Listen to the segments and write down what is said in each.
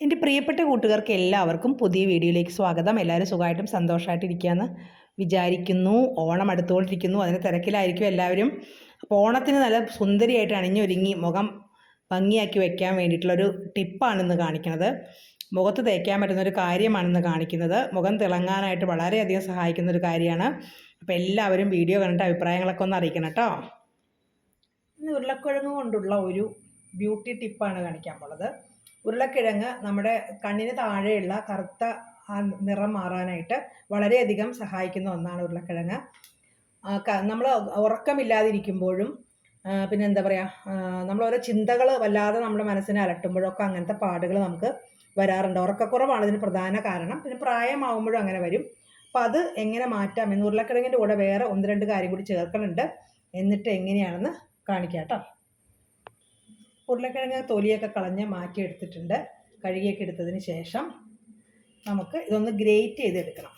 എന്റെ പ്രിയപ്പെട്ട കൂട്ടുകാർക്ക് എല്ലാവർക്കും പുതിയ വീഡിയോയിലേക്ക് സ്വാഗതം. എല്ലാവരും സുഖമായിട്ടും സന്തോഷമായിട്ടിരിക്കുകയെന്ന് വിചാരിക്കുന്നു ഓണം അടുത്തുകൊണ്ടിരിക്കുന്നു അതിന് തിരക്കിലായിരിക്കും എല്ലാവരും. അപ്പോൾ ഓണത്തിന് നല്ല സുന്ദരിയായിട്ട് അണിഞ്ഞൊരുങ്ങി മുഖം ഭംഗിയാക്കി വയ്ക്കാൻ വേണ്ടിയിട്ടുള്ളൊരു ടിപ്പാണ് ഇന്ന് കാണിക്കുന്നത്. മുഖത്ത് തേക്കാൻ പറ്റുന്ന ഒരു കാര്യമാണെന്ന് കാണിക്കുന്നത്. മുഖം തിളങ്ങാനായിട്ട് വളരെയധികം സഹായിക്കുന്ന ഒരു കാര്യമാണ്. അപ്പോൾ എല്ലാവരും വീഡിയോ കണ്ടിട്ട് അഭിപ്രായങ്ങളൊക്കെ ഒന്ന് അറിയിക്കണം കേട്ടോ. ഇന്ന് ഉരുളക്കിഴങ്ങ് കൊണ്ടുള്ള ഒരു ബ്യൂട്ടി ടിപ്പാണ് കാണിക്കാൻ പോണത്. ഉരുളക്കിഴങ്ങ് നമ്മുടെ കണ്ണിന് താഴെയുള്ള കറുത്ത ആ നിറം മാറാനായിട്ട് വളരെയധികം സഹായിക്കുന്ന ഒന്നാണ് ഉരുളക്കിഴങ്ങ്. നമ്മൾ ഉറക്കമില്ലാതിരിക്കുമ്പോഴും പിന്നെ എന്താ പറയുക നമ്മൾ ഓരോ ചിന്തകൾ വല്ലാതെ നമ്മുടെ മനസ്സിനെ അലട്ടുമ്പോഴൊക്കെ അങ്ങനത്തെ പാടുകൾ നമുക്ക് വരാറുണ്ട്. ഉറക്കക്കുറവാണ് ഇതിന് പ്രധാന കാരണം. പിന്നെ പ്രായമാകുമ്പോഴും അങ്ങനെ വരും. അപ്പം അത് എങ്ങനെ മാറ്റാം? എന്ന് ഉരുളക്കിഴങ്ങിന്റെ കൂടെ വേറെ ഒന്ന് രണ്ട് കാര്യം കൂടി ചേർക്കുന്നുണ്ട് എന്നിട്ട് എങ്ങനെയാണെന്ന് കാണിക്കാം കേട്ടോ ഉരുളക്കിഴങ്ങ് തൊലിയൊക്കെ കളഞ്ഞ് മാറ്റിയെടുത്തിട്ടുണ്ട്. കഴുകിയൊക്കെ എടുത്തതിന് ശേഷം നമുക്ക് ഇതൊന്ന് ഗ്രേറ്റ് ചെയ്തെടുക്കണം.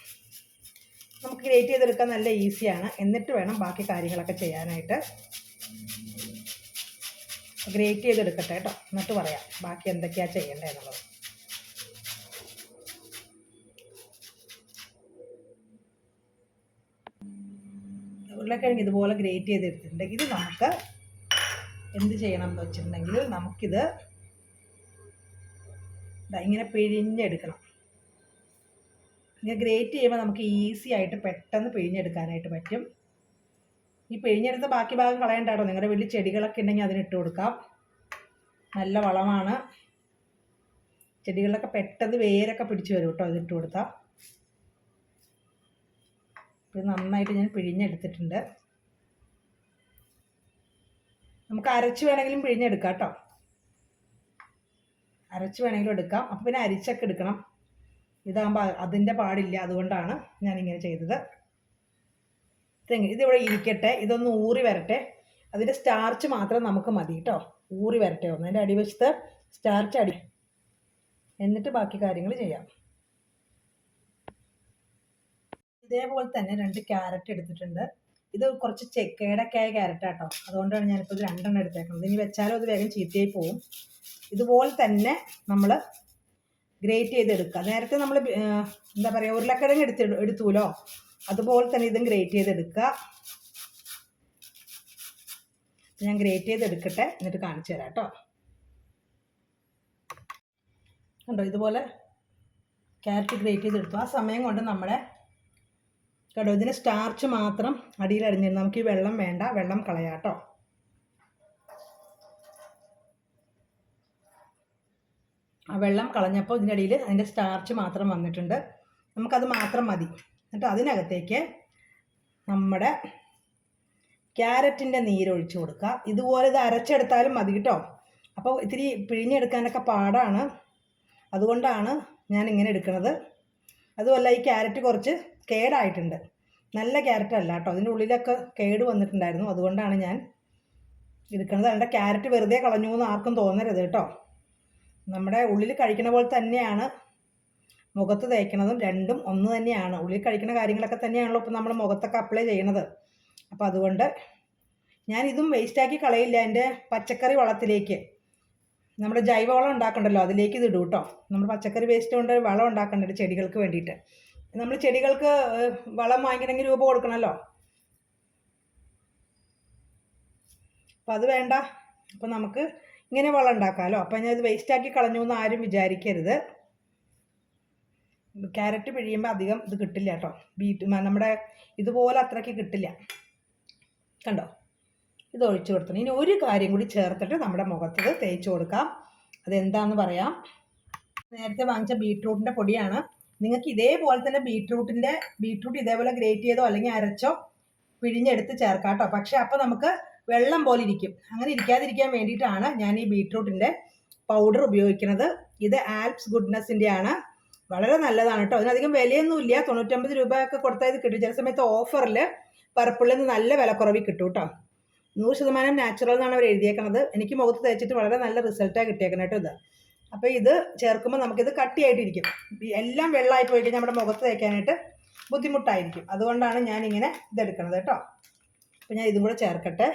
നമുക്ക് ഗ്രേറ്റ് ചെയ്തെടുക്കാൻ നല്ല ഈസിയാണ്. എന്നിട്ട് വേണം ബാക്കി കാര്യങ്ങളൊക്കെ ചെയ്യാനായിട്ട്. ഗ്രേറ്റ് ചെയ്തെടുക്കട്ടെ കേട്ടോ. എന്നിട്ട് പറയാം ബാക്കി എന്തൊക്കെയാണ് ചെയ്യേണ്ടത് എന്നുള്ളത്. ഉരുളക്കിഴങ്ങ് ഇതുപോലെ ഗ്രേറ്റ് ചെയ്തെടുത്തിട്ടുണ്ട്. ഇത് നമുക്ക് എന്ത് ചെയ്യണം എന്ന് വെച്ചിട്ടുണ്ടെങ്കിൽ നമുക്കിത് ഇങ്ങനെ പിഴിഞ്ഞെടുക്കണം. ഇങ്ങനെ ഗ്രേറ്റ് ചെയ്യുമ്പോൾ നമുക്ക് ഈസി ആയിട്ട് പെട്ടെന്ന് പിഴിഞ്ഞെടുക്കാനായിട്ട് പറ്റും. ഈ പിഴിഞ്ഞെടുത്ത ബാക്കി ഭാഗം കളയണ്ടാട്ടോ. നിങ്ങളുടെ വലിയ ചെടികളൊക്കെ ഉണ്ടെങ്കിൽ അതിനിട്ട് കൊടുക്കാം. നല്ല വളമാണ്. ചെടികളിലൊക്കെ പെട്ടെന്ന് വേരൊക്കെ പിടിച്ചു വരും കേട്ടോ. അതിട്ട് കൊടുത്താൽ ഇത് നന്നായിട്ട് ഞാൻ പിഴിഞ്ഞെടുത്തിട്ടുണ്ട്. നമുക്ക് അരച്ച് വേണമെങ്കിലും പിഴിഞ്ഞെടുക്കാം കേട്ടോ. അരച്ച് വേണമെങ്കിലും എടുക്കാം. അപ്പം പിന്നെ അരിച്ചൊക്കെ എടുക്കണം. ഇതാകുമ്പോൾ അതിന്റെ പാടില്ല അതുകൊണ്ടാണ് ഞാനിങ്ങനെ ചെയ്തത്. തെങ്ങ് ഇതിവിടെ ഇരിക്കട്ടെ ഇതൊന്ന് ഊറി വരട്ടെ. അതിന്റെ സ്റ്റാർച്ച് മാത്രം നമുക്ക് മതി കേട്ടോ. ഊറി വരട്ടെ ഒന്ന്. അതിന്റെ അടിവശത്ത് സ്റ്റാർച്ച് അടി എന്നിട്ട് ബാക്കി കാര്യങ്ങൾ ചെയ്യാം. ഇതേപോലെ തന്നെ രണ്ട് ക്യാരറ്റ് എടുത്തിട്ടുണ്ട്. ഇത് കുറച്ച് ചെക്കേടൊക്കെ ആയ ക്യാരറ്റ് ആട്ടോ. അതുകൊണ്ടാണ് ഞാനിപ്പോൾ ഇത് രണ്ടെണ്ണം എടുത്തേക്കുന്നത്. ഇനി വെച്ചാലും അത് വേഗം ചീത്തയായി പോവും. ഇതുപോലെ തന്നെ നമ്മൾ ഗ്രേറ്റ് ചെയ്തെടുക്കുക. നേരത്തെ നമ്മൾ എന്താ പറയുക ഉരുളക്കിഴങ്ങ് എടുത്ത് എടുത്തൂലോ? അതുപോലെ തന്നെ ഇതും ഗ്രേറ്റ് ചെയ്തെടുക്കുക. ഞാൻ ഗ്രേറ്റ് ചെയ്തെടുക്കട്ടെ. എന്നിട്ട് കാണിച്ചു തരാം കേട്ടോ. കണ്ടോ ഇതുപോലെ ക്യാരറ്റ് ഗ്രേറ്റ് ചെയ്തെടുത്തു. ആ സമയം കൊണ്ട് നമ്മുടെ കേട്ടോ ഇതിന് സ്റ്റാർച്ച് മാത്രം അടിയിൽ അടിഞ്ഞിരുന്നു നമുക്ക് ഈ വെള്ളം വേണ്ട വെള്ളം കളയാട്ടോ ആ വെള്ളം കളഞ്ഞപ്പോൾ ഇതിന്റെ അടിയിൽ അതിന്റെ സ്റ്റാർച്ച് മാത്രം വന്നിട്ടുണ്ട്. നമുക്കത് മാത്രം മതി. എന്നിട്ട് അതിനകത്തേക്ക് നമ്മുടെ ക്യാരറ്റിന്റെ നീരൊഴിച്ച് കൊടുക്കുക ഇതുപോലെ ഇത് അരച്ചെടുത്താലും മതി കേട്ടോ. അപ്പോൾ ഇത്തിരി പിഴിഞ്ഞെടുക്കാനൊക്കെ പാടാണ്. അതുകൊണ്ടാണ് ഞാൻ ഇങ്ങനെ എടുക്കുന്നത്. അതുമല്ല ഈ ക്യാരറ്റ് കുറച്ച് കേടായിട്ടുണ്ട്. നല്ല ക്യാരറ്റ് അല്ല കേട്ടോ. അതിന്റെ ഉള്ളിലൊക്കെ കേട് വന്നിട്ടുണ്ടായിരുന്നു. അതുകൊണ്ടാണ് ഞാൻ എടുക്കുന്നത് അതിന്റെ ക്യാരറ്റ് വെറുതെ കളഞ്ഞു എന്ന് ആർക്കും തോന്നരുത് കേട്ടോ. നമ്മുടെ ഉള്ളിൽ കഴിക്കുന്ന പോലെ തന്നെയാണ് മുഖത്ത് തേക്കുന്നതും രണ്ടും ഒന്ന് തന്നെയാണ്. ഉള്ളിൽ കഴിക്കുന്ന കാര്യങ്ങളൊക്കെ തന്നെയാണല്ലോ ഇപ്പം നമ്മൾ മുഖത്തൊക്കെ അപ്ലൈ ചെയ്യണത്. അപ്പോൾ അതുകൊണ്ട് ഞാൻ ഇതും വേസ്റ്റാക്കി കളയില്ല എന്റെ പച്ചക്കറി വളത്തിലേക്ക്. നമ്മുടെ ജൈവവളം ഉണ്ടാക്കണ്ടല്ലോ. അതിലേക്ക് ഇത് ഇടും കേട്ടോ. നമ്മൾ പച്ചക്കറി വേസ്റ്റ് കൊണ്ട് വളം ഉണ്ടാക്കണ്ടല്ലോ ചെടികൾക്ക് വേണ്ടിയിട്ട്. നമ്മൾ ചെടികൾക്ക് വളം വാങ്ങിക്കണമെങ്കിൽ രൂപ കൊടുക്കണമല്ലോ അപ്പം അത് വേണ്ട. അപ്പം നമുക്ക് ഇങ്ങനെ വളം ഉണ്ടാക്കാമല്ലോ. അപ്പം ഞാനത് വേസ്റ്റാക്കി കളഞ്ഞു എന്ന് ആരും വിചാരിക്കരുത്. ക്യാരറ്റ് പിഴിയുമ്പോൾ അധികം ഇത് കിട്ടില്ല കേട്ടോ. ബീറ്റ് നമ്മുടെ ഇതുപോലെ അത്രയ്ക്ക് കിട്ടില്ല. കണ്ടോ? ഇത് ഒഴിച്ചു കൊടുത്തണം ഇനി ഒരു കാര്യം കൂടി ചേർത്തിട്ട് നമ്മുടെ മുഖത്ത് തേച്ച് കൊടുക്കാം. അതെന്താന്ന് പറയാം? നേരത്തെ വാങ്ങിച്ച ബീട്രൂട്ടിന്റെ പൊടിയാണ്. നിങ്ങൾക്ക് ഇതേപോലെ തന്നെ ബീട്രൂട്ടിന്റെ ബീട്രൂട്ട് ഇതേപോലെ ഗ്രേറ്റ് ചെയ്തോ അല്ലെങ്കിൽ അരച്ചോ പിഴിഞ്ഞെടുത്ത് ചേർക്കാം കേട്ടോ. പക്ഷേ അപ്പോൾ നമുക്ക് വെള്ളം പോലെ ഇരിക്കും. അങ്ങനെ ഇരിക്കാതിരിക്കാൻ വേണ്ടിയിട്ടാണ് ഞാൻ ഈ ബീട്രൂട്ടിന്റെ പൗഡർ ഉപയോഗിക്കുന്നത്. ഇത് ആൽപ്സ് ഗുഡ്നെസ്സിന്റെ ആണ് വളരെ നല്ലതാണ് കേട്ടോ. അതിനധികം വിലയൊന്നുമില്ല തൊണ്ണൂറ്റമ്പത് രൂപയൊക്കെ കൊടുത്താൽ ഇത് കിട്ടും. ചില സമയത്ത് ഓഫറിൽ പർപ്പിളിൽ നിന്ന് നല്ല വിലക്കുറവിൽ കിട്ടും കേട്ടോ. നൂറ് ശതമാനം നാച്ചുറൽ എന്നാണ് അവർ എഴുതിയേക്കുന്നത് എനിക്ക് മുഖത്ത് തേച്ചിട്ട് വളരെ നല്ല റിസൾട്ടാണ് കിട്ടിയേക്കുന്നത് കേട്ടോ ഇത്. അപ്പോൾ ഇത് ചേർക്കുമ്പോൾ നമുക്കിത് കട്ടിയായിട്ടിരിക്കും. എല്ലാം വെള്ളമായി പോയി കഴിഞ്ഞാൽ നമ്മുടെ മുഖത്ത് തേക്കാനായിട്ട് ബുദ്ധിമുട്ടായിരിക്കും. അതുകൊണ്ടാണ് ഞാനിങ്ങനെ ഇതെടുക്കണത് കേട്ടോ. അപ്പോൾ ഞാൻ ഇതും കൂടെ ചേർക്കട്ടെ.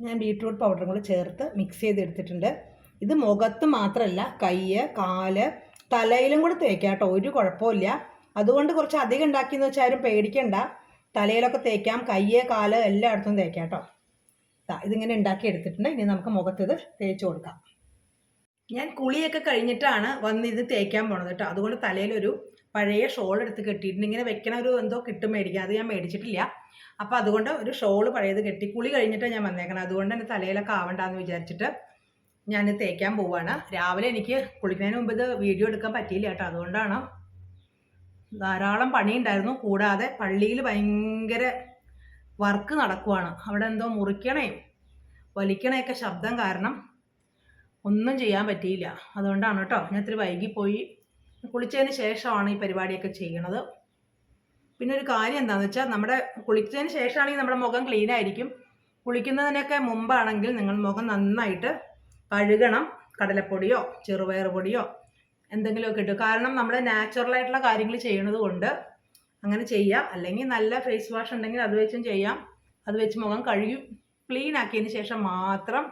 ഞാൻ ബീട്രൂട്ട് പൗഡറും കൂടെ ചേർത്ത് മിക്സ് ചെയ്തെടുത്തിട്ടുണ്ട്. ഇത് മുഖത്ത് മാത്രമല്ല കയ്യ് കാൽ തലയിലും കൂടെ തേക്കാം കേട്ടോ. ഒരു കുഴപ്പമില്ല അതുകൊണ്ട് കുറച്ച് അധികം ഉണ്ടാക്കിയെന്ന് വെച്ചാൽ ആരും പേടിക്കണ്ട. തലയിലൊക്കെ തേക്കാം കയ്യ് കാൽ എല്ലായിടത്തും തേക്കാം കേട്ടോ. ഇതിങ്ങനെ ഉണ്ടാക്കി എടുത്തിട്ടുണ്ട് ഇനി നമുക്ക് മുഖത്ത് ഇത് തേച്ച് കൊടുക്കാം. ഞാൻ കുളിയൊക്കെ കഴിഞ്ഞിട്ടാണ് വന്ന് ഇത് തേക്കാൻ പോണത് കേട്ടോ. അതുകൊണ്ട് തലയിലൊരു പഴയ ഷോൾ എടുത്ത് കെട്ടിയിട്ടുണ്ട്. ഇങ്ങനെ വെക്കണ ഒരു എന്തോ കിട്ടും മേടിക്കാം അത് ഞാൻ മേടിച്ചിട്ടില്ല. അപ്പോൾ അതുകൊണ്ട് ഒരു ഷോൾ പഴയത് കെട്ടി കുളി കഴിഞ്ഞിട്ടാണ് ഞാൻ വന്നേക്കണം അതുകൊണ്ട് എന്റെ തലയിലൊക്കെ ആവണ്ടെന്ന് വിചാരിച്ചിട്ട് ഞാൻ തേക്കാൻ പോവാണ്. രാവിലെ എനിക്ക് കുളിക്കുന്നതിന് മുമ്പ് ഇത് വീഡിയോ എടുക്കാൻ പറ്റിയില്ല കേട്ടോ. അതുകൊണ്ടാണ് ധാരാളം പണിയുണ്ടായിരുന്നു. കൂടാതെ പള്ളിയിൽ ഭയങ്കര വർക്ക് നടക്കുവാണ്. അവിടെ എന്തോ മുറിക്കണേ വലിക്കണേ ഒക്കെ ശബ്ദം കാരണം ഒന്നും ചെയ്യാൻ പറ്റിയില്ല. അതുകൊണ്ടാണ് കേട്ടോ ഞാൻ ഇത്തിരി വൈകിപ്പോയി. കുളിച്ചതിന് ശേഷമാണ് ഈ പരിപാടിയൊക്കെ ചെയ്യണത്. പിന്നെ ഒരു കാര്യം എന്താണെന്ന് വെച്ചാൽ നമ്മുടെ കുളിച്ചതിന് ശേഷമാണെങ്കിൽ നമ്മുടെ മുഖം ക്ലീൻ ആയിരിക്കും. കുളിക്കുന്നതിനൊക്കെ മുമ്പാണെങ്കിൽ നിങ്ങൾ മുഖം നന്നായിട്ട് കഴുകണം. കടലപ്പൊടിയോ ചെറുപയർ പൊടിയോ എന്തെങ്കിലുമൊക്കെ ഇട്ട്. കാരണം നമ്മൾ നാച്ചുറലായിട്ടുള്ള കാര്യങ്ങൾ ചെയ്യണത് കൊണ്ട് അങ്ങനെ ചെയ്യാം. അല്ലെങ്കിൽ നല്ല ഫേസ് വാഷ് ഉണ്ടെങ്കിൽ അത് വെച്ചും ചെയ്യാം. അത് വെച്ച് മുഖം കഴുകി ക്ലീൻ ആക്കിയതിന് ശേഷം മാത്രം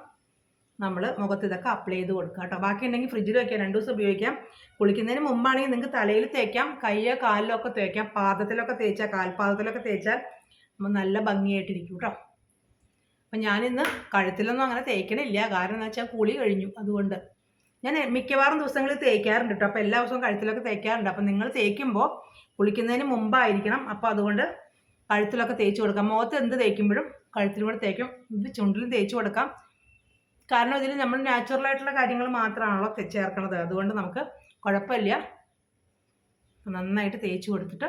നമ്മൾ മുഖത്ത് ഇതൊക്കെ അപ്ലൈ ചെയ്ത് കൊടുക്കുക കേട്ടോ. ബാക്കി ഉണ്ടെങ്കിൽ ഫ്രിഡ്ജിൽ വയ്ക്കാം രണ്ട് ദിവസം ഉപയോഗിക്കാം. കുളിക്കുന്നതിന് മുമ്പാണെങ്കിൽ നിങ്ങൾക്ക് തലയിൽ തേക്കാം കയ്യോ കാലിലൊക്കെ തേക്കാം പാദത്തിലൊക്കെ തേച്ചാൽ കാൽപാദത്തിലൊക്കെ തേച്ചാൽ നമ്മൾ നല്ല ഭംഗിയായിട്ടിരിക്കും കേട്ടോ. അപ്പം ഞാനിന്ന് കഴുത്തിലൊന്നും അങ്ങനെ തേക്കണില്ല. കാരണം എന്ന് വെച്ചാൽ കുളി കഴിഞ്ഞു അതുകൊണ്ട്. ഞാൻ മിക്കവാറും ദിവസങ്ങളിൽ തേക്കാറുണ്ട് കേട്ടോ. അപ്പോൾ എല്ലാ ദിവസവും കഴുത്തിലൊക്കെ തേക്കാറുണ്ട്. അപ്പം നിങ്ങൾ തേക്കുമ്പോൾ കുളിക്കുന്നതിന് മുമ്പായിരിക്കണം. അപ്പോൾ അതുകൊണ്ട് കഴുത്തിലൊക്കെ തേച്ച് കൊടുക്കാം. മുഖത്ത് എന്ത് തേക്കുമ്പോഴും കഴുത്തിലൂടെ തേക്കും. ഇത് ചുണ്ടിലും തേച്ച് കൊടുക്കാം. കാരണം ഇതിൽ നമ്മൾ നാച്ചുറൽ ആയിട്ടുള്ള കാര്യങ്ങൾ മാത്രമാണല്ലോ ചേർക്കണത്. അതുകൊണ്ട് നമുക്ക് കുഴപ്പമില്ല. നന്നായിട്ട് തേച്ച് കൊടുത്തിട്ട്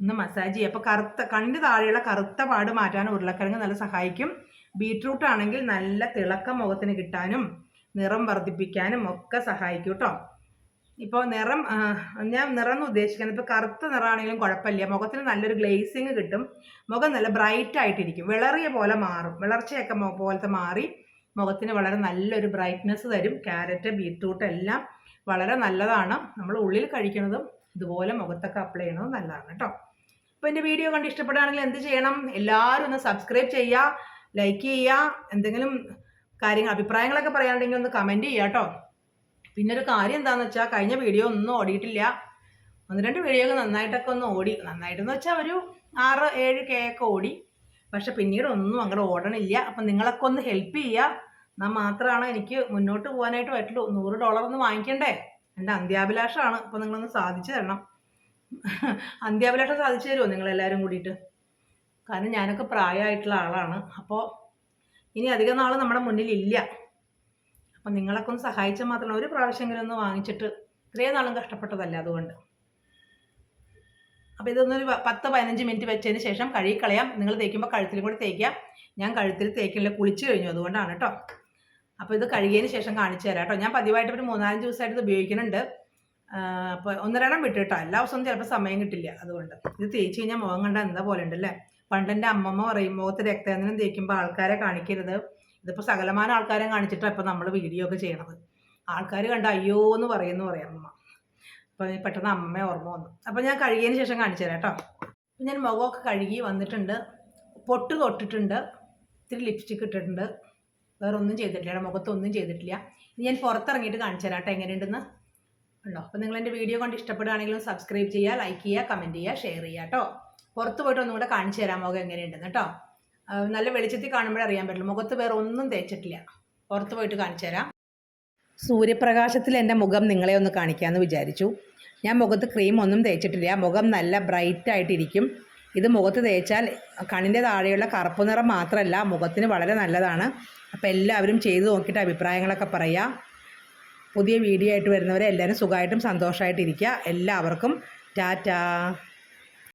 ഒന്ന് മസാജ് ചെയ്യുക അപ്പോൾ കറുത്ത കണ്ണിന് താഴെയുള്ള കറുത്ത പാട് മാറ്റാൻ ഉരുളക്കിഴങ്ങ് നല്ല സഹായിക്കും. ബീട്രൂട്ട് ആണെങ്കിൽ നല്ല തിളക്കം മുഖത്തിന് കിട്ടാനും നിറം വർദ്ധിപ്പിക്കാനും ഒക്കെ സഹായിക്കും കേട്ടോ. ഇപ്പോൾ നിറം ഞാൻ നിറം എന്ന് ഉദ്ദേശിക്കുന്നത് ഇപ്പോൾ കറുത്ത നിറമാണെങ്കിലും കുഴപ്പമില്ല. മുഖത്തിന് നല്ലൊരു ഗ്ലേസിങ് കിട്ടും. മുഖം നല്ല ബ്രൈറ്റ് ആയിട്ടിരിക്കും. വിളറിയ പോലെ മാറും. വിളർച്ചയൊക്കെ പോലത്തെ മാറി മുഖത്തിന് വളരെ നല്ലൊരു ബ്രൈറ്റ്നെസ് തരും. ക്യാരറ്റ് ബീറ്റ്റൂട്ട് എല്ലാം വളരെ നല്ലതാണ്. നമ്മൾ ഉള്ളിൽ കഴിക്കുന്നതും ഇതുപോലെ മുഖത്തൊക്കെ അപ്ലൈ ചെയ്യുന്നതും നല്ലതാണ് കേട്ടോ. അപ്പോൾ എന്റെ വീഡിയോ കണ്ട് ഇഷ്ടപ്പെടുകയാണെങ്കിൽ എന്ത് ചെയ്യണം? എല്ലാവരും ഒന്ന് സബ്സ്ക്രൈബ് ചെയ്യുക ലൈക്ക് ചെയ്യുക എന്തെങ്കിലും കാര്യങ്ങൾ അഭിപ്രായങ്ങളൊക്കെ പറയാനുണ്ടെങ്കിൽ ഒന്ന് കമന്റ് ചെയ്യുക കേട്ടോ. പിന്നെ ഒരു കാര്യം എന്താണെന്ന് വെച്ചാൽ കഴിഞ്ഞ വീഡിയോ ഒന്നും ഓടിയിട്ടില്ല. ഒന്ന് രണ്ട് വീഡിയോ ഒക്കെ നന്നായിട്ടൊക്കെ ഒന്ന് ഓടി. നന്നായിട്ടെന്ന് വെച്ചാൽ ഒരു ആറ് ഏഴ് കെ ഒക്കെ ഓടി. പക്ഷെ പിന്നീട് ഒന്നും അങ്ങനെ ഓടണില്ല. അപ്പം നിങ്ങളൊക്കെ ഒന്ന് ഹെൽപ്പ് ചെയ്യുക. എന്നാൽ മാത്രമാണ് എനിക്ക് മുന്നോട്ട് പോകാനായിട്ട് പറ്റുള്ളൂ. നൂറ് ഡോളർ ഒന്ന് വാങ്ങിക്കണ്ടേ? എന്റെ അന്ത്യാഭിലാഷമാണ് അപ്പോൾ നിങ്ങളൊന്ന് സാധിച്ചു തരണം. അന്ത്യാഭിലാഷം സാധിച്ചു തരുമോ നിങ്ങളെല്ലാവരും കൂടിയിട്ട്? കാരണം ഞാനൊക്കെ പ്രായമായിട്ടുള്ള ആളാണ്. അപ്പോൾ ഇനി അധികം നാൾ നമ്മുടെ മുന്നിലില്ല. അപ്പം നിങ്ങളൊക്കെ ഒന്ന് സഹായിച്ചാൽ മാത്രമേ ഒരു പ്രാവശ്യമെങ്കിലും ഒന്ന് വാങ്ങിച്ചിട്ട് ഇത്രയും നാളും കഷ്ടപ്പെട്ടതല്ല അതുകൊണ്ട്. അപ്പോൾ ഇതൊന്നൊരു പത്ത് പതിനഞ്ച് മിനിറ്റ് വെച്ചതിന് ശേഷം കഴുകിക്കളയാം നിങ്ങൾ തേക്കുമ്പോൾ കഴുത്തിലും കൂടി തേക്കാം. ഞാൻ കഴുത്തിൽ തേക്കില്ല കുളിച്ച് കഴിഞ്ഞു. അതുകൊണ്ടാണ് കേട്ടോ. അപ്പോൾ ഇത് കഴുകിയതിന് ശേഷം കാണിച്ചു തരാം കേട്ടോ. ഞാൻ പതിവായിട്ട് ഒരു മൂന്നാലഞ്ച് ദിവസമായിട്ട് ഇത് ഉപയോഗിക്കുന്നുണ്ട്. അപ്പോൾ ഒന്നരണം വിട്ടിട്ടോ എല്ലാ ദിവസവും ചിലപ്പോൾ സമയം കിട്ടില്ല അതുകൊണ്ട്. ഇത് തേച്ച് കഴിഞ്ഞാൽ മുഖം കണ്ട എന്താ പോലെ ഉണ്ടല്ലേ? പണ്ട് എന്റെ അമ്മമ്മ പറയും മുഖത്ത് രക്തചന്ദനം തേക്കുമ്പോൾ ആൾക്കാരെ കാണിക്കരുത്. ഇതിപ്പോൾ സകലമാന ആൾക്കാരെ കാണിച്ചിട്ടാണ് ഇപ്പോൾ നമ്മൾ വീഡിയോ ഒക്കെ ചെയ്യണത്. ആൾക്കാർ കണ്ട അയ്യോ എന്ന് പറയുമെന്ന് പറയാം അമ്മ. അപ്പോൾ പെട്ടെന്ന് അമ്മയെ ഓർമ്മ വന്നു. അപ്പോൾ ഞാൻ കഴുകിയതിന് ശേഷം കാണിച്ചു തരാം കേട്ടോ. ഞാൻ മുഖമൊക്കെ കഴുകി വന്നിട്ടുണ്ട്. പൊട്ട് തൊട്ടിട്ടുണ്ട്. ഇത്തിരി ലിപ്സ്റ്റിക് ഇട്ടിട്ടുണ്ട്. വേറെ ഒന്നും ചെയ്തിട്ടില്ല മുഖത്തൊന്നും ചെയ്തിട്ടില്ല. ഇനി ഞാൻ പുറത്തിറങ്ങിയിട്ട് കാണിച്ചു തരാം കേട്ടോ എങ്ങനെയുണ്ടെന്ന്. ഉണ്ടോ അപ്പോൾ നിങ്ങൾ എന്റെ വീഡിയോ കൊണ്ട് ഇഷ്ടപ്പെടുകയാണെങ്കിലും സബ്സ്ക്രൈബ് ചെയ്യുക ലൈക്ക് ചെയ്യുക കമന്റ് ചെയ്യുക ഷെയർ ചെയ്യുക കേട്ടോ. പുറത്ത് പോയിട്ട് ഒന്നും കൂടെ കാണിച്ചു തരാം മുഖം എങ്ങനെയുണ്ടെന്ന് കേട്ടോ. നല്ല വെളിച്ചത്തിൽ കാണുമ്പോഴേ അറിയാൻ പറ്റില്ല മുഖത്ത് വേറെ ഒന്നും തേച്ചിട്ടില്ല. പുറത്ത് പോയിട്ട് കാണിച്ചു തരാം. സൂര്യപ്രകാശത്തിൽ എന്റെ മുഖം നിങ്ങളെ ഒന്ന് കാണിക്കാമെന്ന് വിചാരിച്ചു. ഞാൻ മുഖത്ത് ക്രീം ഒന്നും തേച്ചിട്ടില്ല. മുഖം നല്ല ബ്രൈറ്റ് ആയിട്ടിരിക്കും. ഇത് മുഖത്ത് തേച്ചാൽ കണ്ണിന്റെ താഴെയുള്ള കറുപ്പ് നിറം മാത്രമല്ല മുഖത്തിന് വളരെ നല്ലതാണ്. അപ്പോൾ എല്ലാവരും ചെയ്ത് നോക്കിയിട്ട് അഭിപ്രായങ്ങളൊക്കെ പറയാം പുതിയ വീഡിയോ ആയിട്ട് വരുന്നവരെ എല്ലാവരും സുഖമായിട്ടും സന്തോഷമായിട്ടിരിക്കുക എല്ലാവർക്കും ടാറ്റാ.